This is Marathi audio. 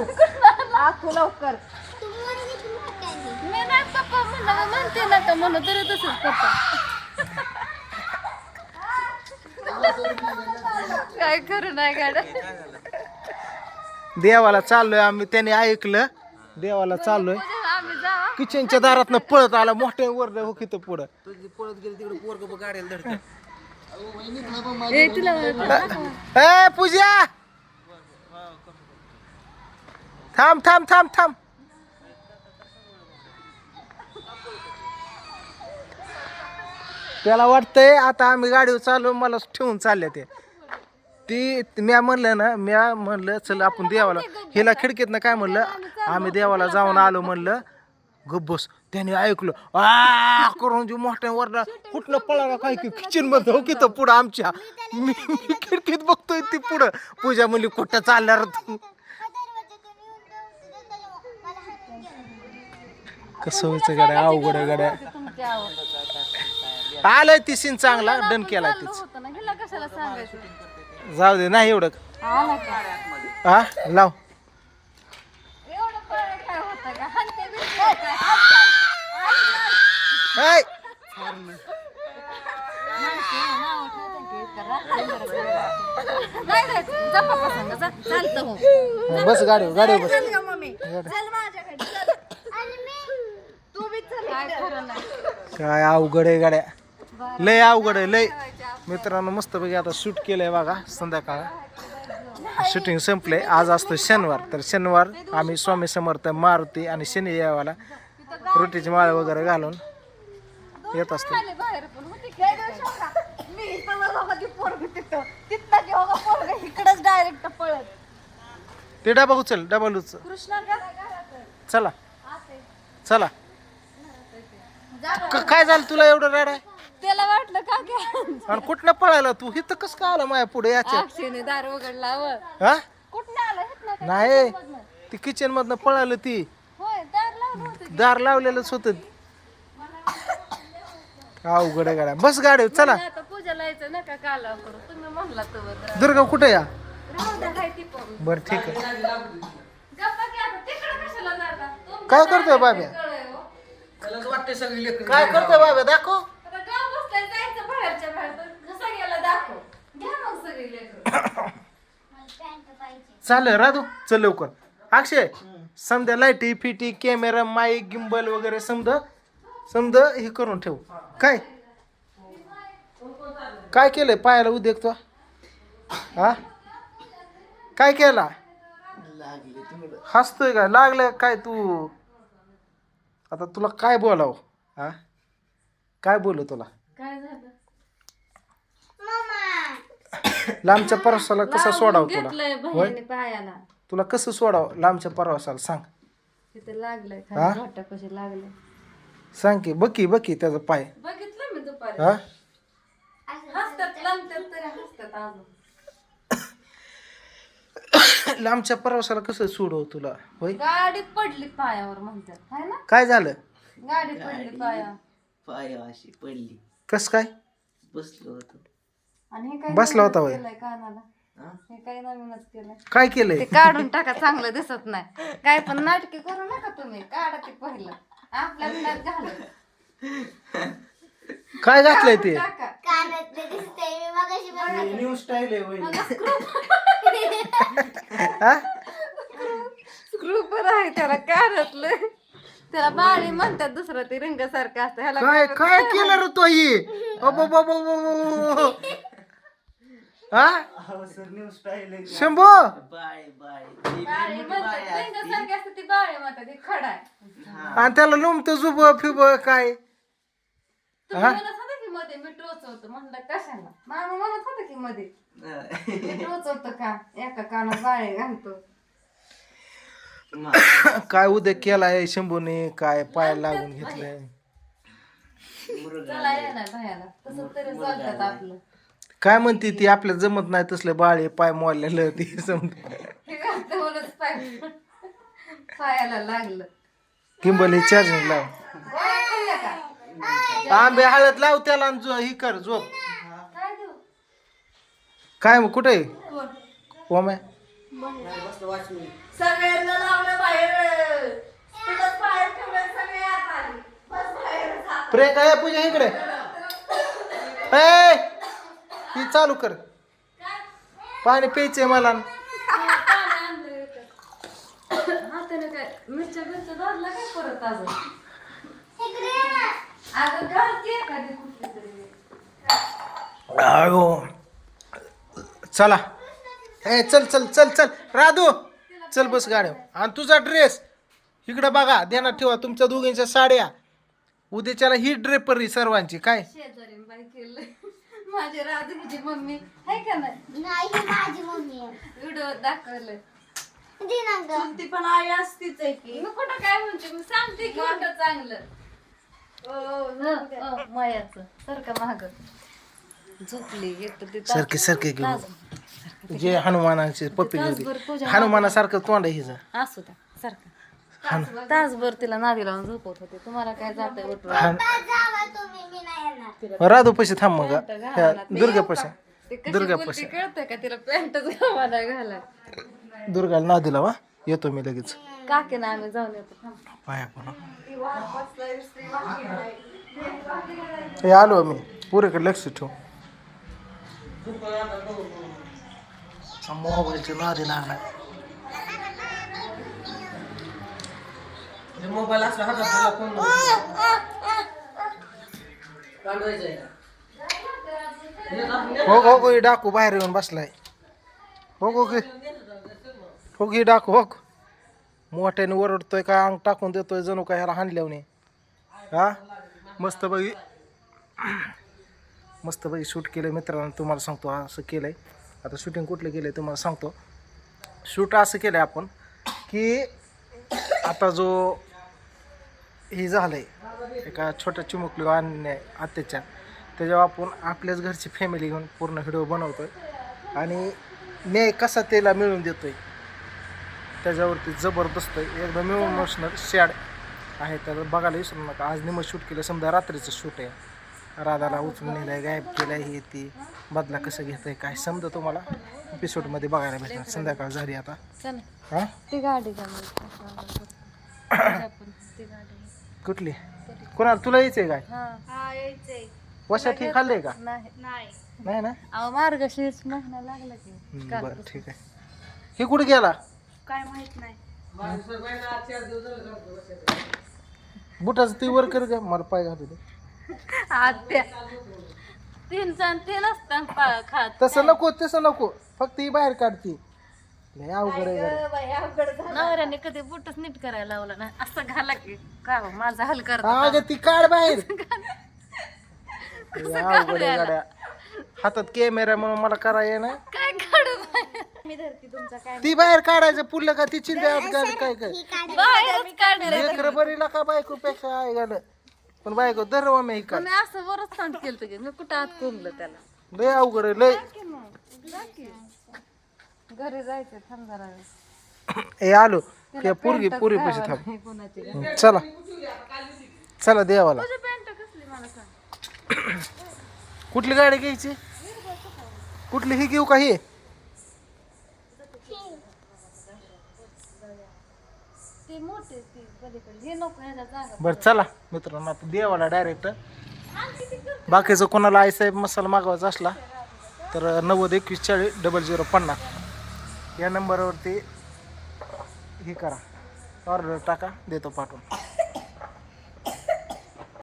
आखू लवकर. मी नाही पप्पा म्हणलं म्हणते ना का म्हणून तरी तसंच पप्पा. काय करू नाही गाड्या देवाला चाललोय आम्ही त्याने ऐकलं. देवाला चाललोय. किचनच्या दारात पळत आला मोठ्या वर हो की पुढं. ए तुला ए पूजा! थांब थांब थांब थांब. त्याला वाटतंय आता आम्ही गाडीवर चालू मला ठेवून चालले ते. ती म्या म्हणलं ना म्या म्हणलं चल आपण देवाला हिला खिडकीतनं काय म्हणलं? आम्ही देवाला जाऊन आलो म्हणलं. गब्बस त्याने ऐकलं आ करून जी मोठ्या वरला कुठलं पळाला काय की किचनमध्ये हो की पुढं आमच्या. मी मी खिडकीत बघतोय ती पुढं. पूजा म्हणली कुठं चालणार तू? कसं व्हायचं गाड्या? अवघड आहे गाड्या. आलंय ती सीन चांगला डन केला तीच. होतं ना गेला कशाला सांगायचं? जाऊ दे नाही एवढं. आला का? हा लाव. एवढं पण काय होतं का? हलते बिलते काय? हाय नाव ठेवतं की करा. नाही जायचं. जा पप्पा संग, जा. चालतं हो. बस गाडीवर गाडीवर बस. चल ग मम्मी. चल माझ्याकडे. चल काय खरं नाही. काय अवघड आहे गाड्या. लय अवघड आहे लय. मित्रांनो मस्तपैकी आता शूट केलंय बघा संध्याकाळ. शूटिंग संपलंय. आज असतो शनिवार. तर शनिवार आम्ही स्वामी समर्थ मारुती आणि शनी देवाला रोटीची माळ वगैरे घालून येत असतो. ती इकडंच डायरेक्ट पळत. डबा उचल डबा उचल. कृष्णा चला. चला. क- काय झालं तुला एवढं रड आहे त्याला वाटलं का की आणि कुठनं पळायला तू? इथं कसं काय आला माझ्या पुढे याच्या? अक्षयने दार उघडला व. हा? कुठनं आलं? हिथनं का? नाही. ती किचन मधनं पळालं ती. होय दार लावलं होतं दार लावलेलंच होत. अवघड आहे गाड्या? बस गाडी चला. मी आता पूजाला यायचं नका काला करू तुम्ही म्हणला तर दुर्गा कुठे या? राहू द्या काय ती पण. बर ठीक आहे. गप्पा की आता तिकडं कशाला जाता? तुमचं काय करतोय बाब्या? कळलंय हो. काय करतोय बाबा दाखव. आता गाव बसलाय जायचं बाहेरच्या बाहेर तर कसा गेला दाखव. घ्या मग सगळी लेकरं. चालेल राधू चल लवकर. अक्षय समजा लाईटी फिटी कॅमेरा माईक गिंबल वगैरे समजा समजा हे करून ठेव. काय? काय केलंय? पायाला उद्योग तो. हा? काय केला? हसतोय का? लागलं काय तू? आता तुला काय बोलाव? हा? काय बोलू तुला? काय झालं? लांबच्या परसाला कसं सोडाव तुला? घेतलंय बहिणीने पायाला. तुला कसं सोडाव? लांबच्या परवासाला? सांग. तिथे लागलंय हा? खाली घोट्या कशी लागले सांग की बकी बकी त्याचा पाय. बघितलं मी दुपारी. हा? हसतात लांबतात तरी हसतात अजून. लांबच्या प्रवासाला कसं सोडव तुला? होय? गाडी पडली पायावर म्हणतात हाय ना? काय झालं? गाडी पडली पायावर. पाय अशी पडली. कस काय? बसलो होतो. आणि हे काय बसला होता नवीनच होय? केलंय कानाला. हे? काही नवीनच केलंय. काय केलंय? ते काढून टाका चांगलं दिसत नाही. काय पण नाटके करू नका तुम्ही काढा ते पहिलं. आपल्या मनात घालत. काय घातलंय ते? टाका. न्यू स्टाईल आहे वहिनी. स्क्रू पण आहे त्याला काढतलं त्याला बाळी म्हणतात दुसरं ते रंगासारखं असतं. ह्याला काय काय केलं रे तो ही? अबो बो बो बो बो बो. हा? शंभू? Bye bye. बाळी म्हणतात रंगासारखी असते ती बाळी म्हणतात ती खडा आहे. आणि त्याला लुमत जुब फिब काय? तुम्ही मध्ये मी टोचवतो म्हणलं कशाला? मामा म्हणत होता की मध्ये. मी टोचवतो का? एका कानात बाळे घालतो. काय उद्या केलाय शंभूने? काय पाय लागून घेतलंय? चला येणार भयाला तसं तरी चालतात आपलं. काय म्हणते ती? आपल्या जमत नाही तसले बाळे पाय मोडलेलं ती समजा हे घालतं म्हणूनच पाय पायाला लागलं. किंबल हे चार्जिंग लाव आंबे हळद लाव त्याला आणि जो ही कर झोप. काय काय मग कुठे? कोण? ओम्या. बसलो वाच मी सगळ्यांना लावलं बाहेर. तुलाच बाहेर ठेवलं सगळे आत. आले बस बाहेर जा. प्रियंका ये पूजा इकडे? ए ही चालू कर. पाणी प्यायचंय मला. काय मिरच्या बिरच्या धरला काय परत की अयो चला. ए चल चल चल चल. राधू चल बस गाड्या. आणि तुझा ड्रेस इकडं बघा ध्यानात ठेवा तुमच्या दोघींच्या साड्या. उद्याच्याला ही ड्रेपरी सर्वांची काय? शेजारी बाई केलं माझी राधुकीची मम्मी आहे का नाही? ही माझी मम्मी आहे. व्हिडिओ दाखवलं पण आई असतीच आहे की. मी कुठं काय म्हणते मी सांगते की चांगलं. मायाचं. सारखं महाग झोपली एक तर ते तास- सारखे सारखे घेऊ जे हनुमानाचे पप्पी पूजा हनुमानासारखं तोंड आहे हिचं. असू द्या सारखं. तासभर तिला नादी लावून झोपत होते. तुम्हाला काय जातंय उठवा हान- जावा तुम्ही मी नाही येणार. राधू पैसे थांब मग दुर्गा पैसे. ते कशी दुर्गा बोलते पैसे. कळतंय का तिला पॅन्टच घालायला? घाला दुर्गाला ना दिला वा. येतो मी लगेच. काके ना आम्ही जाऊन येतो. थांब. पाया पण हे आलो मी. पुरेकडे लक्ष ठेव. मोबाईलची नादी लागला. मोबाईल असला हातात काढवायचंय? हो हो हो, हे डाकू बाहेर येऊन बसलाय. हो हो की हो की हो मोठ्याने ओरडतोय काय अंग टाकून देतोय जणू काय ह्याला हाणल्यावने हा? मस्त बघी मस्त बघी शूट केलं मित्रांनो तुम्हाला सांगतो असं केलंय. आता शूटिंग कुठलं केलंय तुम्हाला सांगतो. शूट असं केलंय आपण की आता जो हे झालंय एका छोट्या चिमुकली अन्य अत्याचार त्याच्यावर आपण आपल्याच घरची फॅमिली घेऊन पूर्ण व्हिडिओ बनवतोय. आणि न्याय कसा त्याला मिळवून देतोय? त्याच्यावरती जबरदस्त आहे. एकदम इमोशनल शॅड आहे. तर बघायला विसरू नका. आज निम शूट केलं समजा रात्रीचं शूट आहे. राधाला उचलून नेलंय गायब केलंय हे ती. बदला कसं घेतंय काय समजा तुम्हाला? एपिसोडमध्ये बघायला भेटणार. संध्याकाळ झाली आता. हां? कुठली? कोणाला? तुला यायचंय काय? यायचंय वशा ठीक खाल्लंय का? नाही. ना? मार्गशीर्ष महिना लागला की. बरं ठीक आहे. हे कुठे गेला? काय माहीत नाही. बुटाचं ती वर कर मला पाय घालू दे. आत्या. तीन जण तीन असतात खात. तसं नको तसं नको. फक्त ही बाहेर काढती. लय अवघड आहे जरा. नवऱ्याने कधी बुटच नीट करायला लावलं ना असं घाला की का हो, माझा हल कर अगं ती काढ बाहेर. लय अवघड आहे गाड्या. हातात कॅमेरा म्हणून मला करा ना काय काढू बाहेर? मी धरती तुमचा काय ती बाहेर काढायचं पुढलं का ती चिंध्यात गाड काय काय बाहेरच काढणार लेकर बरीला का बायको पेक्षा आहे गाड पण बायको धरवा मी काय मी असं बरंच सांग केलं की मी कुठं आत कोंबलं त्याला. लय अवघड आहे लय. घरी जायचं थांब जरा आलो. त्या पोरगी पोरी पैसे थांब. कोणाची चला. चला देवाला. पॅन्ट कसली मला सांग. कुठली गाडी घ्यायची? कुठली ही घेऊ का ही? ती मोठी ती पलीकडे. हे नको ह्याच्या जागा बरं चला मित्रांनो आता देवाला डायरेक्ट बाकीचं कोणाला आईसाहेब मसाला मागवायचा असला तर नव्वद एकवीस चाळीस डबल झिरो पन्नास. या नंबरवरती हे करा. ऑर्डर टाका देतो पाठवून.